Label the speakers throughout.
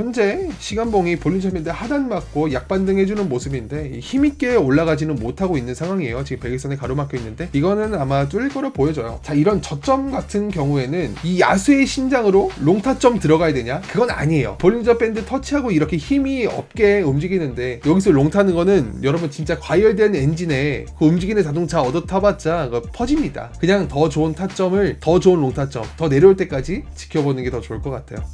Speaker 1: 현재 시간봉이 볼린저밴드 하단 맞고 약반등해주는 모습인데 이 힘있게 올라가지는 못하고 있는 상황이에요. 지금 백일선에 가로막혀 있는데 이거는 아마 뚫릴 거로 보여져요. 자 이런 저점 같은 경우에는 이 야수의 심장으로 롱타점 들어가야 되냐? 그건 아니에요. 볼린저 밴드 터치하고 이렇게 힘이 없게 움직이는데 여기서 롱 타는 거는 여러분 진짜 과열된 엔진에 그 움직이는 자동차 얻어 타봤자 퍼집니다. 그냥 더 좋은 타점을 더 좋은 롱 타점 더 내려올 때까지 지켜보는 게 더 좋을 것 같아요.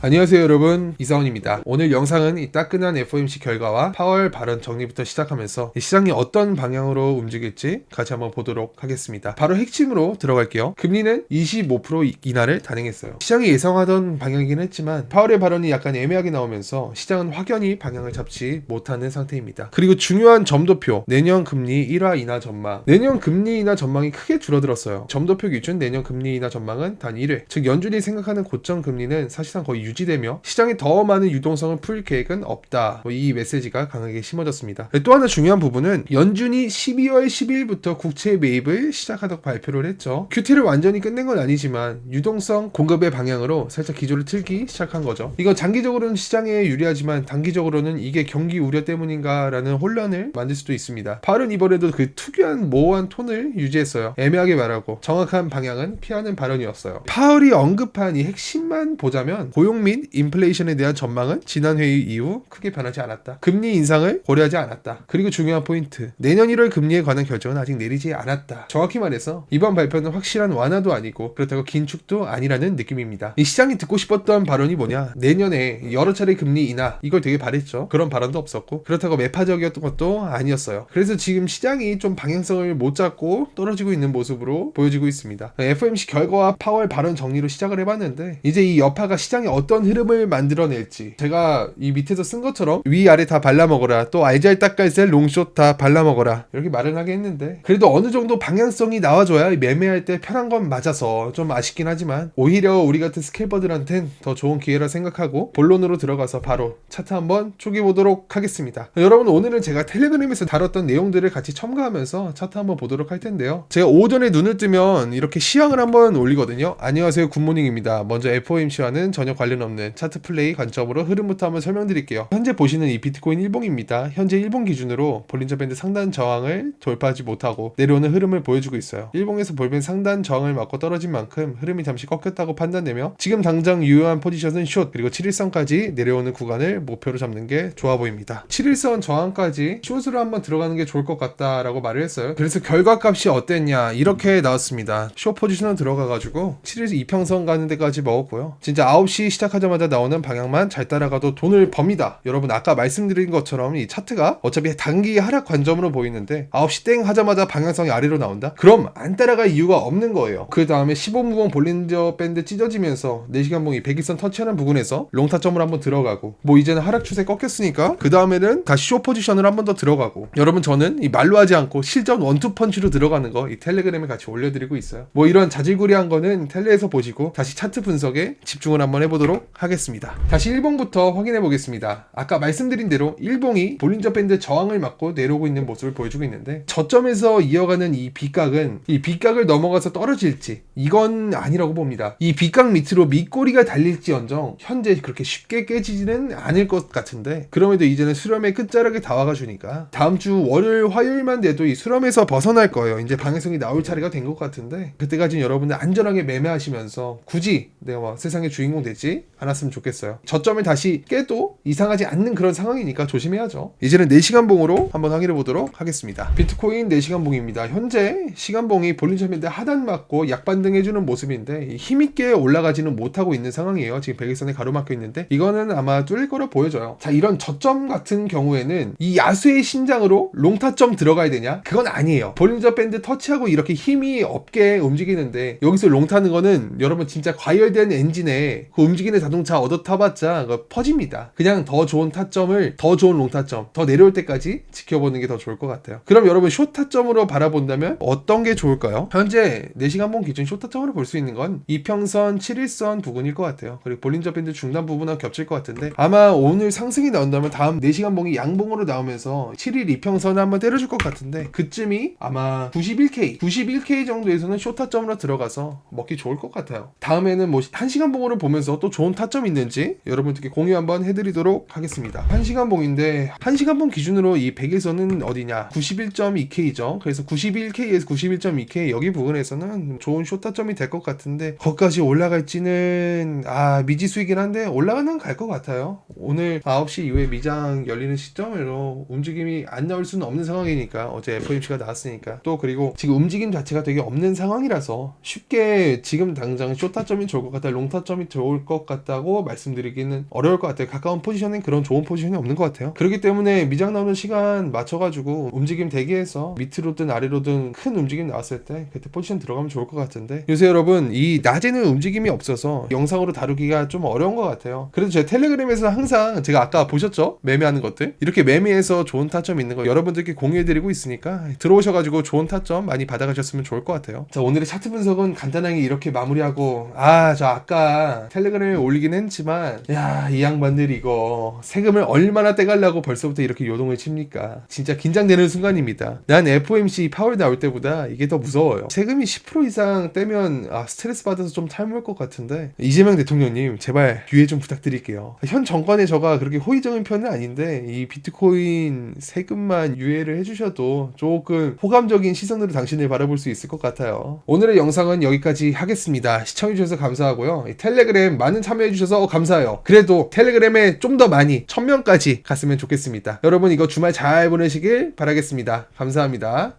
Speaker 1: 안녕하세요 여러분. 이사원입니다. 오늘 영상은 이 따끈한 FOMC 결과와 파월 발언 정리부터 시작하면서 이 시장이 어떤 방향으로 움직일지 같이 한번 보도록 하겠습니다. 바로 핵심으로 들어갈게요. 금리는 25% 인하를 단행했어요. 시장이 예상하던 방향이긴 했지만 파월의 발언이 약간 애매하게 나오면서 시장은 확연히 방향을 잡지 못하는 상태입니다. 그리고 중요한 점도표 내년 금리 1화 인하 전망. 내년 금리 인하 전망이 크게 줄어들었어요. 점도표 기준 내년 금리 인하 전망은 단 1회. 즉 연준이 생각하는 고점 금리는 사실상 거의 유지되며 시장에 더 많은 유동성을 풀 계획은 없다. 뭐 이 메시지가 강하게 심어졌습니다. 또 하나 중요한 부분은 연준이 12월 10일부터 국채 매입을 시작하다고 발표를 했죠. QT를 완전히 끝낸 건 아니지만 유동성 공급의 방향으로 살짝 기조를 틀기 시작한 거죠. 이건 장기적으로는 시장에 유리하지만 단기적으로는 이게 경기 우려 때문인가라는 혼란을 만들 수도 있습니다. 발은 이번에도 그 특유한 모호한 톤을 유지했어요. 애매하게 말하고 정확한 방향은 피하는 발언이었어요. 파월이 언급한 이 핵심만 보자면 고용 및 인플레이션에 대한 전망은 지난 회의 이후 크게 변하지 않았다. 금리 인상을 고려하지 않았다. 그리고 중요한 포인트. 내년 1월 금리에 관한 결정은 아직 내리지 않았다. 정확히 말해서 이번 발표는 확실한 완화도 아니고 그렇다고 긴축도 아니라는 느낌입니다. 이 시장이 듣고 싶었던 발언이 뭐냐? 내년에 여러 차례 금리 인하 이걸 되게 바랬죠. 그런 발언도 없었고 그렇다고 매파적이었던 것도 아니었어요. 그래서 지금 시장이 좀 방향성을 못 잡고 떨어지고 있는 모습으로 보여지고 있습니다. FOMC 결과와 파월 발언 정리로 시작을 해봤는데 이제 이 여파가 시장에 어떤 흐름을 만들어낼지. 제가 이 밑에서 쓴 것처럼 위아래 다 발라먹어라. 또 알잘 닭갈살 롱숏 다 발라먹어라. 이렇게 말을 하게 했는데. 그래도 어느 정도 방향성이 나와줘야 매매할 때 편한 건 맞아서 좀 아쉽긴 하지만 오히려 우리 같은 스케일버들한텐 더 좋은 기회라 생각하고 본론으로 들어가서 바로 차트 한번 쪼개 보도록 하겠습니다. 여러분 오늘은 제가 텔레그램에서 다뤘던 내용들을 같이 첨가하면서 차트 한번 보도록 할 텐데요. 제가 오전에 눈을 뜨면 이렇게 시황을 한번 올리거든요. 안녕하세요. 굿모닝입니다. 먼저 FOMC와는 전혀 관련 없는 차트 플레이 관점으로 흐름부터 한번 설명드릴게요. 현재 보시는 이 비트코인 일봉입니다. 현재 일봉 기준으로 볼린저 밴드 상단 저항을 돌파하지 못하고 내려오는 흐름을 보여주고 있어요. 일봉에서 볼벤 상단 저항을 맞고 떨어진 만큼 흐름이 잠시 꺾였다고 판단되며 지금 당장 유효한 포지션은 숏 그리고 7일선까지 내려오는 구간을 목표로 잡는 게 좋아 보입니다. 7일선 저항까지 숏으로 한번 들어가는 게 좋을 것 같다라고 말을 했어요. 그래서 결과값이 어땠냐 이렇게 나왔습니다. 숏 포지션으로 들어가가지고 7일선 이평선 가는 데까지 먹었고요. 진짜 9시 시작하자마자 나오는 방향만 잘 따라가도 돈을 법니다. 여러분 아까 말씀드린 것처럼 이 차트가 어차피 단기 하락 관점으로 보이는데 9시 땡 하자마자 방향성이 아래로 나온다? 그럼 안 따라갈 이유가 없는 거예요. 그 다음에 15무봉 볼린저 밴드 찢어지면서 4시간 봉이 100일선 터치하는 부분에서 롱타점을 한번 들어가고 뭐 이제는 하락 추세 꺾였으니까 그 다음에는 다시 쇼 포지션을 한번 더 들어가고 여러분 저는 이 말로 하지 않고 실전 원투 펀치로 들어가는 거 이 텔레그램에 같이 올려드리고 있어요. 뭐 이런 자질구리한 거는 텔레에서 보시고 다시 차트 분석에 집중을 한번 해보도록 하겠습니다. 다시 일봉부터 확인해 보겠습니다. 아까 말씀드린 대로 일봉이 볼린저 밴드 저항을 맞고 내려오고 있는 모습을 보여주고 있는데 저점에서 이어가는 이 빗각은 이 빗각을 넘어가서 떨어질지 이건 아니라고 봅니다. 이 빗각 밑으로 밑꼬리가 달릴지언정 현재 그렇게 쉽게 깨지지는 않을 것 같은데 그럼에도 이제는 수렴의 끝자락에 다 와가 주니까 다음 주 월요일 화요일만 돼도 이 수렴에서 벗어날 거예요. 이제 방해성이 나올 차례가 된 것 같은데 그때까지는 여러분들 안전하게 매매하시면서 굳이 내가 뭐 세상의 주인공 되지 않았으면 좋겠어요. 저점을 다시 깨도 이상하지 않는 그런 상황이니까 조심해야죠. 이제는 4시간 봉으로 한번 확인해 보도록 하겠습니다. 비트코인 4시간 봉입니다. 현재 시간 봉이 볼린저 밴드 하단 맞고 약반등해 주는 모습인데 힘있게 올라가지는 못하고 있는 상황이에요. 지금 100일선에 가로막혀 있는데 이거는 아마 뚫릴 거로 보여져요. 자 이런 저점 같은 경우에는 이 야수의 심장으로 롱타점 들어가야 되냐? 그건 아니에요. 볼린저 밴드 터치하고 이렇게 힘이 없게 움직이는데 여기서 롱 타는 거는 여러분 진짜 과열된 엔진에 그 움직이는 최신의 자동차 얻어 타봤자 퍼집니다. 그냥 더 좋은 타점을 더 좋은 롱 타점 더 내려올 때까지 지켜보는 게 더 좋을 것 같아요. 그럼 여러분 쇼 타점으로 바라본다면 어떤 게 좋을까요? 현재 4시간 봉 기준 쇼 타점으로 볼 수 있는 건 이평선 7일선 부근일 것 같아요. 그리고 볼린저 밴드 중단 부분하고 겹칠 것 같은데 아마 오늘 상승이 나온다면 다음 4시간 봉이 양봉으로 나오면서 7일 이평선을 한번 때려줄 것 같은데 그쯤이 아마 91K 91K 정도에서는 쇼 타점으로 들어가서 먹기 좋을 것 같아요. 다음에는 뭐 1시간 봉으로 보면서 또 좋은 타점 있는지 여러분들께 공유 한번 해드리도록 하겠습니다. 1시간 봉인데 1시간 봉 기준으로 이 100에서는 어디냐 91.2K죠. 그래서 91K에서 91.2K 여기 부분에서는 좋은 쇼 타점이 될 것 같은데 거기까지 올라갈지는 아 미지수이긴 한데 올라가는 갈 것 같아요. 오늘 9시 이후에 미장 열리는 시점으로 움직임이 안 나올 수는 없는 상황이니까 어제 FOMC가 나왔으니까 또 그리고 지금 움직임 자체가 되게 없는 상황이라서 쉽게 지금 당장 쇼타점이 좋을 것 같다 롱타점이 좋을 것 같다고 말씀드리기는 어려울 것 같아요. 가까운 포지션엔 그런 좋은 포지션이 없는 것 같아요. 그렇기 때문에 미장 나오는 시간 맞춰가지고 움직임 대기해서 밑으로든 아래로든 큰 움직임 나왔을 때 그때 포지션 들어가면 좋을 것 같은데. 요새 여러분 이 낮에는 움직임이 없어서 영상으로 다루기가 좀 어려운 것 같아요. 그래도 제 텔레그램에서 항상 제가 아까 보셨죠? 매매하는 것들? 이렇게 매매해서 좋은 타점 있는 거 여러분들께 공유해드리고 있으니까 들어오셔가지고 좋은 타점 많이 받아가셨으면 좋을 것 같아요. 자 오늘의 차트 분석은 간단하게 이렇게 마무리하고 아 저 아까 텔레그램에 올리긴 했지만 야 이 양반들 이거 세금을 얼마나 떼가려고 벌써부터 이렇게 요동을 칩니까? 진짜 긴장되는 순간입니다. 난 FOMC 파월 나올 때보다 이게 더 무서워요. 세금이 10% 이상 떼면 아 스트레스 받아서 좀 탈모일 것 같은데 이재명 대통령님 제발 유예 좀 부탁드릴게요. 현 정권에 저가 그렇게 호의적인 편은 아닌데 이 비트코인 세금만 유예를 해주셔도 조금 호감적인 시선으로 당신을 바라볼 수 있을 것 같아요. 오늘의 영상은 여기까지 하겠습니다. 시청해주셔서 감사하고요. 이 텔레그램 많은 참여해주셔서 감사해요. 그래도 텔레그램에 좀 더 많이 1000명까지 갔으면 좋겠습니다. 여러분 이거 주말 잘 보내시길 바라겠습니다. 감사합니다